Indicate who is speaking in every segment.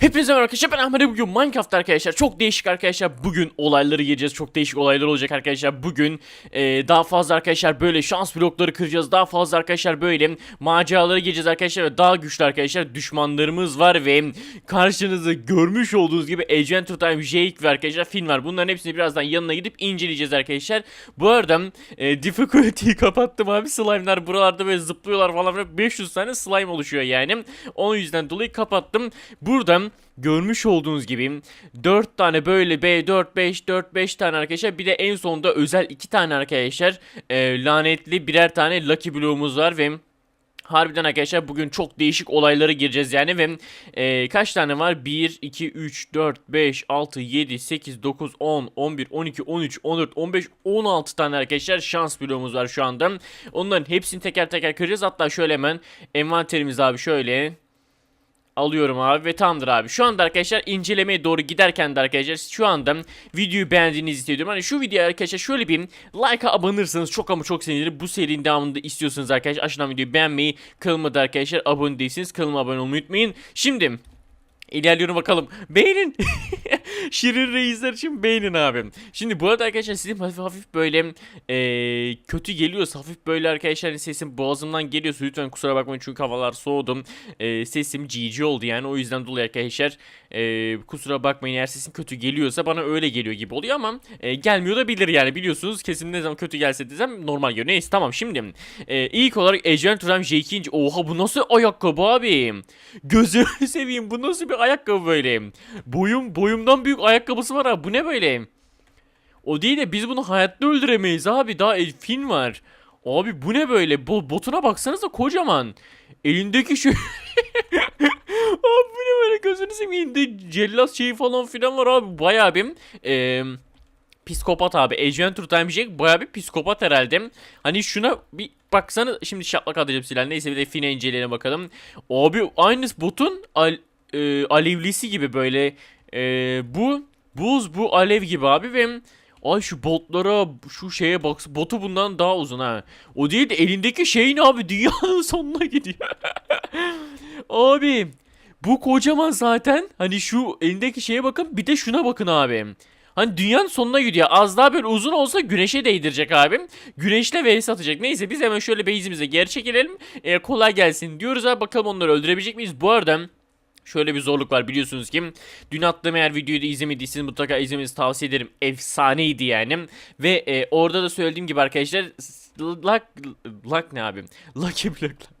Speaker 1: Hepinize merhaba arkadaşlar ben Ahmet bugün Minecraft arkadaşlar. Çok değişik arkadaşlar bugün olayları gireceğiz. Çok değişik olaylar olacak arkadaşlar. Bugün e, daha fazla arkadaşlar böyle şans blokları kıracağız. Daha fazla arkadaşlar böyle maceralara gireceğiz arkadaşlar ve daha güçlü arkadaşlar düşmanlarımız var ve karşınızda görmüş olduğunuz gibi Agent of Time Jake ve arkadaşlar film var. Bunların hepsini birazdan yanına gidip inceleyeceğiz arkadaşlar. Bu arada e, difficulty'yi kapattım abi. Slime'lar buralarda böyle zıplıyorlar falan filan. 500 tane slime oluşuyor yani. O yüzden dolayı kapattım. Burada görmüş olduğunuz gibi 4 tane böyle B 4 5 4 5 tane arkadaşlar bir de en sonunda özel 2 tane arkadaşlar e, lanetli birer tane lucky bloğumuz var ve Harbiden arkadaşlar bugün çok değişik olaylara gireceğiz yani ve e, kaç tane var? 1, 2, 3, 4, 5, 6, 7, 8, 9, 10, 11, 12, 13, 14, 15, 16 tane arkadaşlar şans bloğumuz var şu anda. Onların hepsini teker teker kıracağız. Hatta şöyle hemen envanterimiz abi şöyle alıyorum abi ve tamamdır abi. Şu anda arkadaşlar incelemeye doğru giderken de arkadaşlar şu anda videoyu beğendiğinizi hissediyorum. Hani şu videoya arkadaşlar şöyle bir like'a abanırsanız çok ama çok sevinirim. Bu serinin devamında istiyorsanız arkadaşlar aşağıdan videoyu beğenmeyi, kanalıma da arkadaşlar abone değilseniz kanalıma abone olmayı unutmayın. Şimdi İlerliyorum bakalım. Beğenin. Şirin reisler için beğenin abim. Şimdi bu arada arkadaşlar sesim hafif hafif böyle eee, kötü geliyorsa hafif böyle arkadaşlar sesim boğazımdan geliyorsa lütfen kusura bakmayın çünkü havalar soğudum. Eee, sesim GG oldu yani o yüzden dolayı arkadaşlar eee, kusura bakmayın eğer sesim kötü geliyorsa bana öyle geliyor gibi oluyor ama eee, gelmiyor da bilir yani biliyorsunuz kesim ne zaman kötü gelse desem normal geliyor. Neyse tamam şimdi eee, ilk olarak Agent Ram J2. Oha bu nasıl ayakkabı abi? Gözünü seveyim bu nasıl bir ayakkabı böyle? Boyum boyumdan büyük ayakkabısı var abi. Bu ne böyle? O değil de biz bunu hayatta öldüremeyiz abi. Daha el film var. Abi bu ne böyle? Bo botuna baksanıza kocaman. Elindeki şey... abi bu ne böyle gözünü seveyim. Elinde cellat şeyi falan filan var abi. Bayağı bir... Eee... Psikopat abi. Agent Time Jack bayağı bir psikopat herhalde. Hani şuna bir baksana şimdi şaplak silah. Neyse bir de fine inceleyelim bakalım. Abi aynı botun e, alevlisi gibi böyle. E, bu buz bu alev gibi abi ve Ay şu botlara şu şeye bak botu bundan daha uzun ha. O değil de elindeki şey ne abi dünyanın sonuna gidiyor. abi bu kocaman zaten hani şu elindeki şeye bakın bir de şuna bakın abi. Hani dünyanın sonuna gidiyor. Az daha böyle uzun olsa güneşe değdirecek abim. Güneşle vs atacak. Neyse biz hemen şöyle base'imize geri çekilelim. Ee, kolay gelsin diyoruz abi. Bakalım onları öldürebilecek miyiz? Bu arada Şöyle bir zorluk var biliyorsunuz ki dün attığım eğer videoyu da izlemediyseniz mutlaka izlemenizi tavsiye ederim. Efsaneydi yani. Ve e, orada da söylediğim gibi arkadaşlar luck, luck ne abim? Lucky Block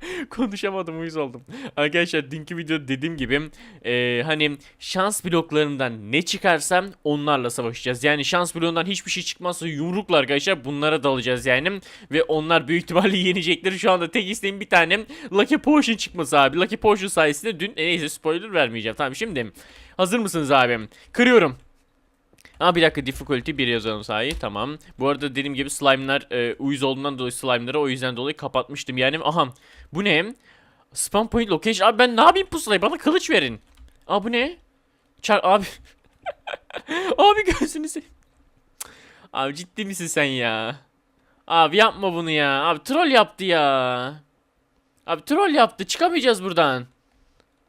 Speaker 1: Konuşamadım uyuz oldum. Arkadaşlar dünkü videoda dediğim gibi e, hani şans bloklarından ne çıkarsam onlarla savaşacağız. Yani şans bloğundan hiçbir şey çıkmazsa yumrukla arkadaşlar bunlara dalacağız yani. Ve onlar büyük ihtimalle yenecekleri. Şu anda tek isteğim bir tane Lucky Potion çıkması abi. Lucky Potion sayesinde dün e, neyse spoiler vermeyeceğim. Tamam şimdi hazır mısınız abim? Kırıyorum. Aa bir dakika difficulty 1 yazalım sahi tamam. Bu arada dediğim gibi slime'lar e, uyuz olduğundan dolayı slime'ları o yüzden dolayı kapatmıştım. Yani aha bu ne? Spam point location. Abi ben ne yapayım pusulayı bana kılıç verin. Aa bu ne? Çar abi. abi gözünü seveyim. Abi ciddi misin sen ya? Abi yapma bunu ya. Abi troll yaptı ya. Abi troll yaptı. Çıkamayacağız buradan.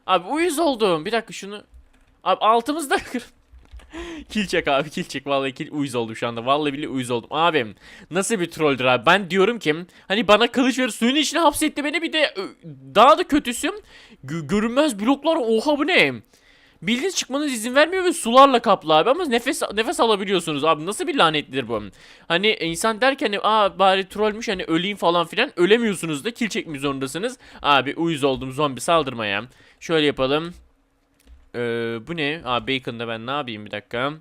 Speaker 1: Abi uyuz oldum. Bir dakika şunu. Abi altımızda kır. Kill çek abi kill çek. Vallahi kill uyuz oldum şu anda. Vallahi bile uyuz oldum. Abim nasıl bir trolldür abi? Ben diyorum ki hani bana kılıç ver suyun içine hapsetti beni. Bir de ö, daha da kötüsüm Gö- görünmez bloklar. Oha bu ne? Bildiğiniz çıkmanız izin vermiyor ve sularla kaplı abi. Ama nefes nefes alabiliyorsunuz abi. Nasıl bir lanetlidir bu? Hani insan derken aa bari trollmüş hani öleyim falan filan. Ölemiyorsunuz da kill çekmek zorundasınız. Abi uyuz oldum zombi saldırmaya. Şöyle yapalım ee, bu ne? Aa Bacon'da ben ne yapayım bir dakika.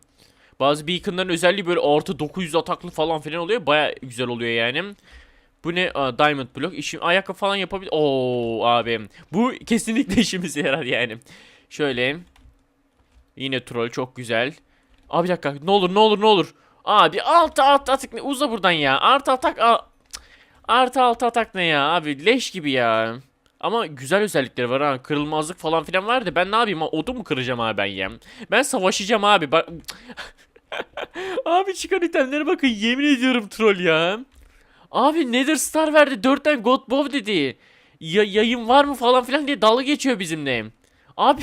Speaker 1: Bazı Bacon'ların özelliği böyle artı 900 ataklı falan filan oluyor. Baya güzel oluyor yani. Bu ne? Aa, Diamond Block. İşim ayakkabı falan yapabilir. Oo abi. Bu kesinlikle işimize yarar yani. Şöyle. Yine troll çok güzel. Abi bir dakika. Ne olur ne olur ne olur. Abi altı altı atak ne? Uza buradan ya. Artı atak. Artı altı atak ne ya? Abi leş gibi ya. Ama güzel özellikleri var ha. Kırılmazlık falan filan var da ben ne yapayım? Odu mu kıracağım abi ben ya? Ben savaşacağım abi. Bak abi çıkan itemlere bakın. Yemin ediyorum troll ya. Abi Nether Star verdi. 4 tane God Bow dedi. Ya, yayın var mı falan filan diye dalga geçiyor bizimle. Abi.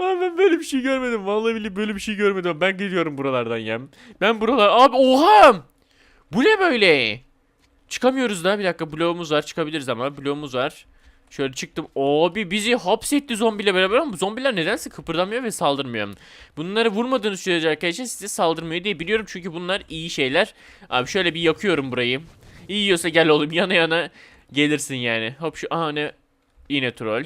Speaker 1: Abi ben böyle bir şey görmedim. Vallahi billahi böyle bir şey görmedim. Ben geliyorum buralardan ya. Ben buralar... Abi oha! Bu ne böyle? Çıkamıyoruz da bir dakika bloğumuz var çıkabiliriz ama bloğumuz var. Şöyle çıktım. Abi bizi hapsetti zombiyle beraber ama zombiler nedense kıpırdamıyor ve saldırmıyor. Bunları vurmadığınız sürece arkadaşlar size saldırmıyor diye biliyorum çünkü bunlar iyi şeyler. Abi şöyle bir yakıyorum burayı. İyi yiyorsa gel oğlum yana yana gelirsin yani. Hop şu aha ne yine troll.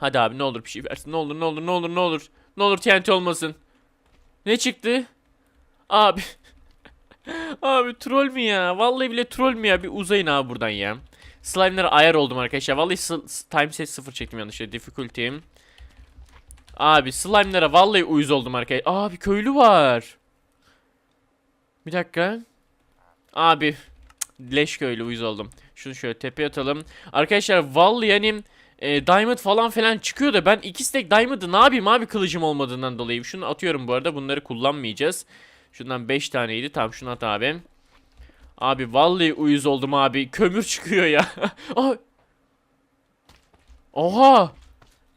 Speaker 1: Hadi abi ne olur bir şey versin. Ne olur ne olur ne olur ne olur. Ne olur TNT olmasın. Ne çıktı? Abi Abi troll mü ya? Vallahi bile troll mü ya? Bir uzayın abi buradan ya. Slime'lara ayar oldum arkadaşlar. Vallahi time set 0 çektim yanlışlıkla. Difficulty'im. Abi slime'lara vallahi uyuz oldum arkadaşlar. Abi köylü var. Bir dakika. Abi leş köylü uyuz oldum. Şunu şöyle tepeye atalım. Arkadaşlar vallahi yani e, diamond falan falan çıkıyor da ben iki stack diamond'ı ne yapayım abi kılıcım olmadığından dolayı. Şunu atıyorum bu arada. Bunları kullanmayacağız. Şundan 5 taneydi. Tamam şunu at abi. Abi vallahi uyuz oldum abi. Kömür çıkıyor ya. Oha.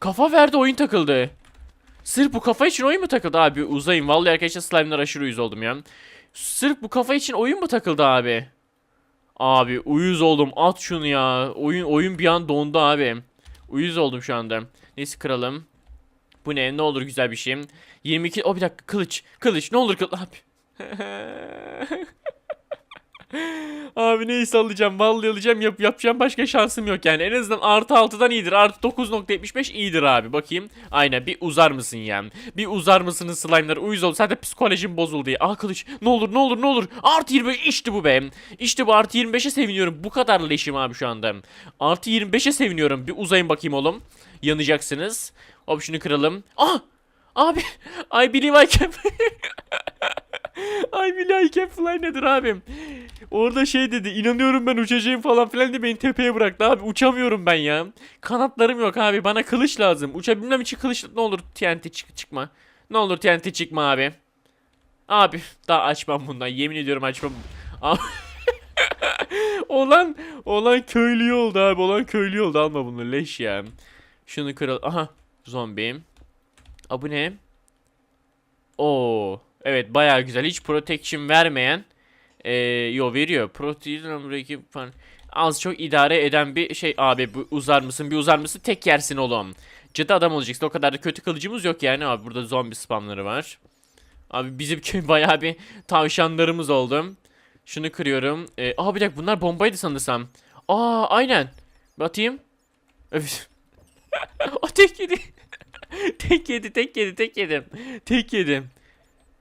Speaker 1: Kafa verdi oyun takıldı. Sırf bu kafa için oyun mu takıldı abi? Uzayım. Vallahi arkadaşlar slime'lar aşırı uyuz oldum ya. Sırf bu kafa için oyun mu takıldı abi? Abi uyuz oldum. At şunu ya. Oyun oyun bir an dondu abi. Uyuz oldum şu anda. Neyse kıralım. Bu ne? Ne olur güzel bir şey. 22. O bir dakika kılıç. Kılıç ne olur kılıç. Abi. Abi neyse alacağım. Vallahi alacağım. Yap, yapacağım başka şansım yok yani. En azından artı 6'dan iyidir. Artı 9.75 iyidir abi. Bakayım. Aynen bir uzar mısın yani? Bir uzar mısınız slime'lar? Uyuz oldu. Zaten psikolojim bozuldu ya. Aa kılıç. Ne olur ne olur ne olur. Artı 25 işte bu be. İşte bu artı 25'e seviniyorum. Bu kadar leşim abi şu anda. Artı 25'e seviniyorum. Bir uzayın bakayım oğlum. Yanacaksınız. Hop şunu kıralım. Ah! Abi I believe I can I believe I can fly nedir abim? Orada şey dedi inanıyorum ben uçacağım falan filan diye beni tepeye bıraktı abi uçamıyorum ben ya. Kanatlarım yok abi bana kılıç lazım. Uçabilmem için kılıç ne olur TNT çık çıkma. Ne olur TNT çıkma abi. Abi daha açmam bundan yemin ediyorum açmam. Olan olan köylü oldu abi olan köylü oldu alma bunu leş ya. Şunu kıral. Aha zombim. Aa ne? Oo. Evet bayağı güzel. Hiç protection vermeyen ee, yo veriyor. Protein rakip falan. Az çok idare eden bir şey. Abi bu uzar mısın? Bir uzar mısın? Tek yersin oğlum. Cadı adam olacaksın. O kadar da kötü kılıcımız yok yani. Abi burada zombi spamları var. Abi bizim köy bayağı bir tavşanlarımız oldu. Şunu kırıyorum. Ee, aa bir dakika bunlar bombaydı sanırsam. Aa aynen. Batayım. Evet. o tek yedi. tek yedi, tek yedi, tek yedim. Tek yedim.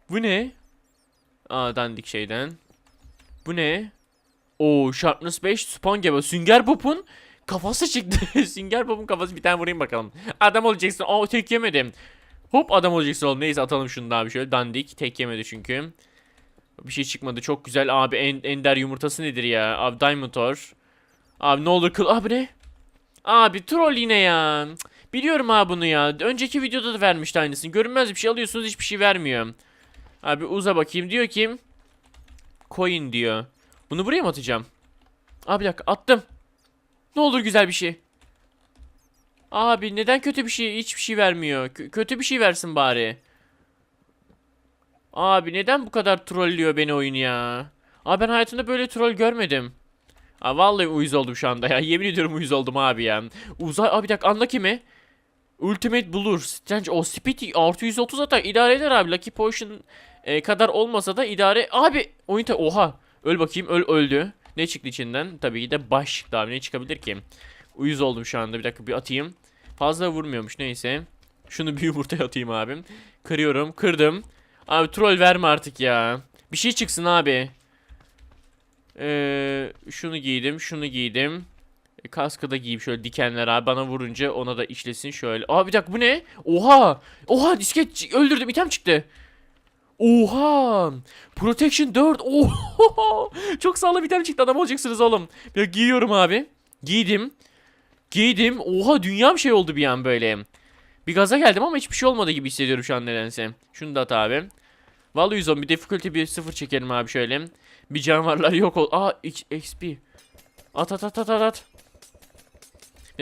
Speaker 1: Bu ne? Aa dandik şeyden. Bu ne? Oo Sharpness 5 spawn gibi. Sünger Bob'un kafası çıktı. Sünger Bob'un kafası bir tane vurayım bakalım. Adam olacaksın. Aa tek yemedim. Hop adam olacaksın oğlum. Neyse atalım şunu da abi şöyle. Dandik. Tek yemedi çünkü. Bir şey çıkmadı. Çok güzel. Abi en, ender yumurtası nedir ya? Abi Diamond Ore. Abi ne olur kıl. Abi ne? Abi troll yine ya. Biliyorum abi bunu ya. Önceki videoda da vermişti aynısını. Görünmez bir şey alıyorsunuz hiçbir şey vermiyor. Abi uza bakayım. Diyor ki coin diyor. Bunu buraya mı atacağım? Abi bir dakika attım. Ne olur güzel bir şey. Abi neden kötü bir şey hiçbir şey vermiyor? Kö- kötü bir şey versin bari. Abi neden bu kadar trollüyor beni oyun ya? Abi ben hayatımda böyle troll görmedim. Aa, vallahi uyuz oldum şu anda ya. Yemin ediyorum uyuz oldum abi ya. Uzay abi bir dakika anla kimi? Ultimate Blur, Strange, o Speed artı 130 atar idare eder abi. Lucky Potion e, kadar olmasa da idare. Abi oyun oha. Öl bakayım öl öldü. Ne çıktı içinden? Tabii ki de baş çıktı abi. Ne çıkabilir ki? Uyuz oldum şu anda. Bir dakika bir atayım. Fazla vurmuyormuş neyse. Şunu bir yumurtaya atayım abim. Kırıyorum. Kırdım. Abi troll verme artık ya. Bir şey çıksın abi. Ee, şunu giydim. Şunu giydim. E, kaskı da giyeyim şöyle dikenler abi. Bana vurunca ona da işlesin şöyle. Aa bir dakika bu ne? Oha. Oha disket öldürdüm. item çıktı. Oha! Protection 4. Oha! Çok sağlam item çıktı. Adam olacaksınız oğlum. Ya giyiyorum abi. Giydim. Giydim. Oha dünyam şey oldu bir an böyle. Bir gaza geldim ama hiçbir şey olmadı gibi hissediyorum şu an nedense. Şunu da at abi. Vallahi 110 bir difficulty bir sıfır çekelim abi şöyle. Bir canavarlar yok ol. Aa XP. At at at at at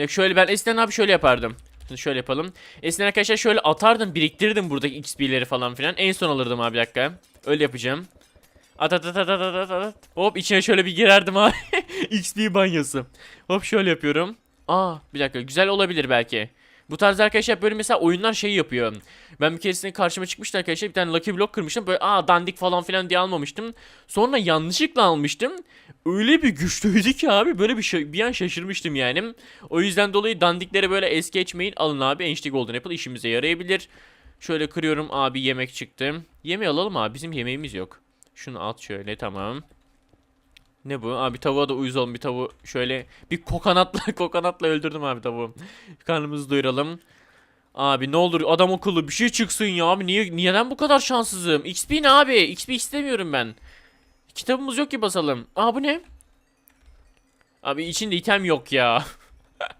Speaker 1: şöyle ben eskiden abi şöyle yapardım. Şöyle yapalım. Eskiden arkadaşlar şöyle atardım biriktirdim buradaki XP'leri falan filan. En son alırdım abi bir dakika. Öyle yapacağım. At at at at at at at. Hop içine şöyle bir girerdim abi. XP banyosu. Hop şöyle yapıyorum. Aa bir dakika güzel olabilir belki. Bu tarz arkadaşlar böyle mesela oyunlar şey yapıyor. Ben bir keresinde karşıma çıkmıştı arkadaşlar bir tane Lucky Block kırmıştım. Böyle aa dandik falan filan diye almamıştım. Sonra yanlışlıkla almıştım. Öyle bir güçlüydü ki abi böyle bir şey bir an şaşırmıştım yani. O yüzden dolayı dandikleri böyle es geçmeyin. Alın abi Enchli Golden Apple işimize yarayabilir. Şöyle kırıyorum abi yemek çıktı. Yemeği alalım abi bizim yemeğimiz yok. Şunu at şöyle tamam. Ne bu? Abi tavuğa da uyuz olun bir tavuğu şöyle bir kokonatla kokonatla öldürdüm abi tavuğu. Karnımızı doyuralım. Abi ne olur adam akıllı bir şey çıksın ya abi niye neden bu kadar şanssızım? XP ne abi? XP istemiyorum ben. Kitabımız yok ki basalım. Aa bu ne? Abi içinde item yok ya.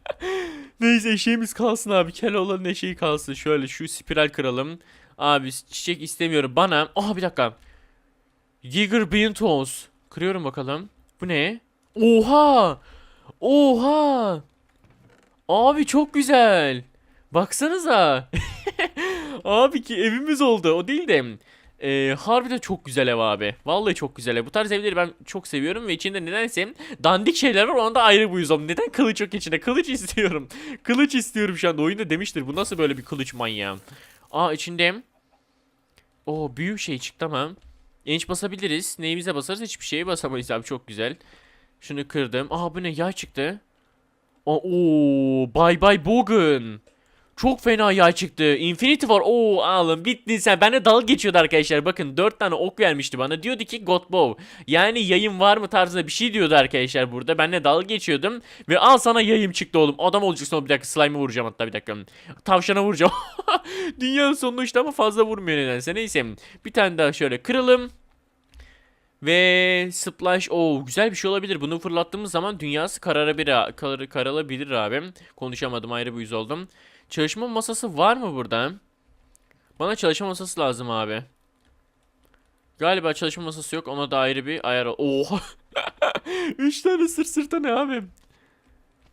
Speaker 1: Neyse eşeğimiz kalsın abi. Keloğlan'ın eşeği kalsın. Şöyle şu spiral kıralım. Abi çiçek istemiyorum. Bana... Aha bir dakika. Giger Bean. Kırıyorum bakalım. Bu ne? Oha! Oha! Abi çok güzel. Baksanıza. abi ki evimiz oldu. O değil de. E, harbiden çok güzel ev abi. Vallahi çok güzel ev. Bu tarz evleri ben çok seviyorum ve içinde nedense dandik şeyler var. Onda ayrı bu yüzden. Neden kılıç yok içinde? Kılıç istiyorum. kılıç istiyorum şu anda. Oyunda demiştir. Bu nasıl böyle bir kılıç manyağı? Aa içinde. O büyük şey çıktı tamam. Enç basabiliriz. Neyimize basarız hiçbir şeye basamayız abi. Çok güzel. Şunu kırdım. Aa bu ne? Yay çıktı. Aa, Oo, bye bye bugün. Çok fena yay çıktı. Infinity var. Oo alın bittin sen. Bende dalga geçiyordu arkadaşlar. Bakın 4 tane ok vermişti bana. Diyordu ki God Bow. Yani yayın var mı tarzında bir şey diyordu arkadaşlar burada. Ben de dalga geçiyordum. Ve al sana yayım çıktı oğlum. Adam olacaksın bir dakika. Slime'ı vuracağım hatta bir dakika. Tavşana vuracağım. Dünyanın sonunu işte ama fazla vurmuyor nedense. Neyse. Bir tane daha şöyle kıralım. Ve splash o güzel bir şey olabilir. Bunu fırlattığımız zaman dünyası kararabilir, kar, karalabilir abi. Konuşamadım ayrı bir yüz oldum. Çalışma masası var mı burada? Bana çalışma masası lazım abi. Galiba çalışma masası yok. Ona da ayrı bir ayar. Oha. 3 tane sırt sırta ne abi?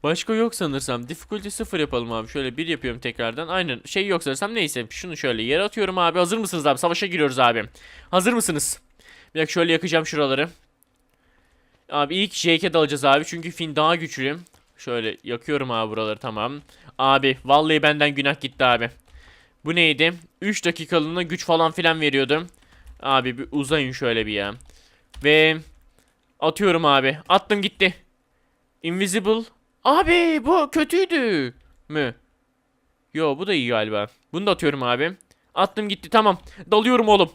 Speaker 1: Başka yok sanırsam. Difficulty 0 yapalım abi. Şöyle bir yapıyorum tekrardan. Aynen şey yok sanırsam neyse. Şunu şöyle yere atıyorum abi. Hazır mısınız abi? Savaşa giriyoruz abi. Hazır mısınız? Bir dakika şöyle yakacağım şuraları. Abi ilk JK dalacağız abi. Çünkü Finn daha güçlü. Şöyle yakıyorum abi buraları tamam. Abi vallahi benden günah gitti abi. Bu neydi? 3 dakikalığına güç falan filan veriyordum. Abi bir uzayın şöyle bir ya. Ve atıyorum abi. Attım gitti. Invisible. Abi bu kötüydü. Mü? Yo bu da iyi galiba. Bunu da atıyorum abi. Attım gitti tamam. Dalıyorum oğlum.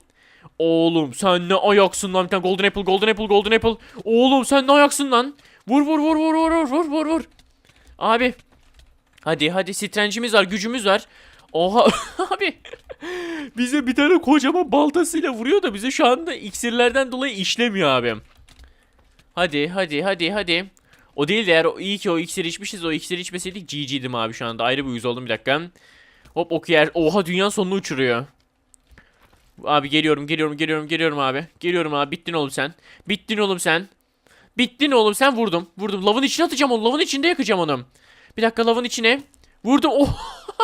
Speaker 1: Oğlum sen ne ayaksın lan bir tane golden apple golden apple golden apple. Oğlum sen ne ayaksın lan. Vur vur vur vur vur vur vur vur. Abi Hadi hadi strencimiz var gücümüz var. Oha abi. bize bir tane kocaman baltasıyla vuruyor da bize şu anda iksirlerden dolayı işlemiyor abi. Hadi hadi hadi hadi. O değil de eğer iyi ki o iksiri içmişiz o iksiri içmeseydik GG'dim abi şu anda ayrı bir yüz oldum bir dakika. Hop ok yer. Oha dünya sonunu uçuruyor. Abi geliyorum geliyorum geliyorum geliyorum abi. Geliyorum abi bittin oğlum sen. Bittin oğlum sen. Bittin oğlum sen vurdum. Vurdum. Lavın içine atacağım onu. Lavın içinde yakacağım onu. Bir dakika lavın içine. Vurdum. Oh.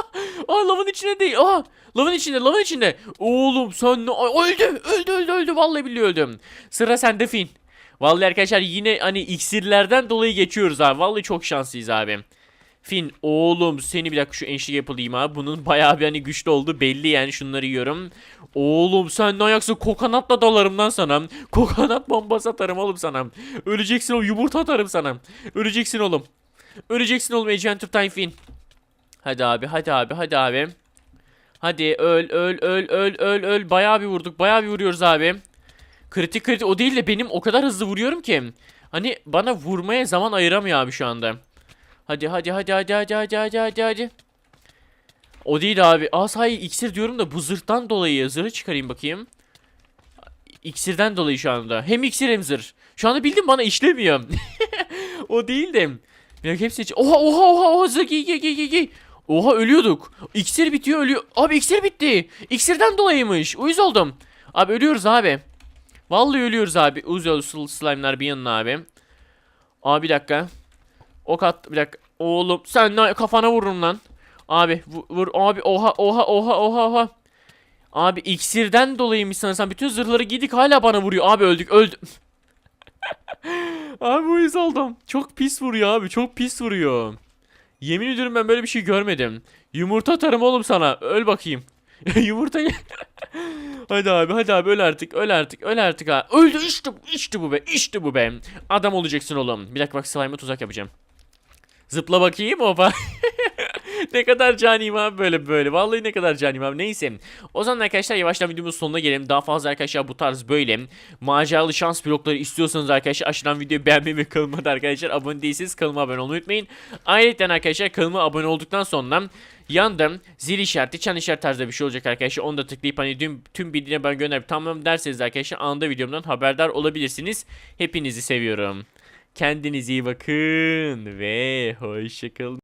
Speaker 1: Aa lavın içine değil. Aa lavın içinde lavın içinde. Oğlum sen ne? Ay, öldü. Öldü öldü öldü. Vallahi billahi öldüm. Sıra sende Fin. Vallahi arkadaşlar yine hani iksirlerden dolayı geçiyoruz abi. Vallahi çok şanslıyız abi. Fin oğlum seni bir dakika şu enşi yapılayım abi. Bunun bayağı bir hani güçlü oldu belli yani şunları yiyorum. Oğlum sen ne ayaksın kokonatla dalarım lan sana. Kokonat bombası atarım oğlum sana. Öleceksin oğlum yumurta atarım sana. Öleceksin oğlum. Öleceksin oğlum Agent of Time Fin. Hadi abi hadi abi hadi abi. Hadi öl öl öl öl öl öl. Bayağı bir vurduk bayağı bir vuruyoruz abi. Kritik kritik o değil de benim o kadar hızlı vuruyorum ki. Hani bana vurmaya zaman ayıramıyor abi şu anda. Hadi hadi hadi hadi hadi hadi hadi hadi hadi. O değil abi. Aa sahi iksir diyorum da bu zırhtan dolayı zırhı çıkarayım bakayım. İksirden dolayı şu anda. Hem iksir hem zırh. Şu anda bildim bana işlemiyor. o değil de. Bir dakika hepsi için. Oha oha oha oha zırh giy giy giy giy. Oha ölüyorduk. İksir bitiyor ölüyor. Abi iksir bitti. İksirden dolayıymış. Uyuz oldum. Abi ölüyoruz abi. Vallahi ölüyoruz abi. Uzun slime'lar bir yanına abi. Abi bir dakika. Ok at bir dakika. Oğlum sen kafana vururum lan. Abi vu- vur abi oha oha oha oha oha. Abi iksirden dolayıymış sanırsam bütün zırhları giydik hala bana vuruyor. Abi öldük öldüm. abi uyuz oldum. Çok pis vuruyor abi çok pis vuruyor. Yemin ediyorum ben böyle bir şey görmedim. Yumurta atarım oğlum sana. Öl bakayım. Yumurta Hadi abi hadi abi öl artık öl artık öl artık ha. Öldü işte bu işte bu be işte bu be. Adam olacaksın oğlum. Bir dakika bak slime'a tuzak yapacağım. Zıpla bakayım opa. ne kadar caniyim abi böyle böyle. Vallahi ne kadar caniyim abi. Neyse. O zaman arkadaşlar yavaştan videomuzun sonuna gelelim. Daha fazla arkadaşlar bu tarz böyle maceralı şans blokları istiyorsanız arkadaşlar aşağıdan videoyu beğenmeyi ve kanalıma da arkadaşlar abone değilseniz kanalıma abone olmayı unutmayın. Ayrıca arkadaşlar kanalıma abone olduktan sonra yanda zil işareti, çan işareti tarzda bir şey olacak arkadaşlar. Onu da tıklayıp hani tüm, tüm bildiğine ben gönderip tamam derseniz arkadaşlar anında videomdan haberdar olabilirsiniz. Hepinizi seviyorum. Kendinize iyi bakın ve hoşçakalın.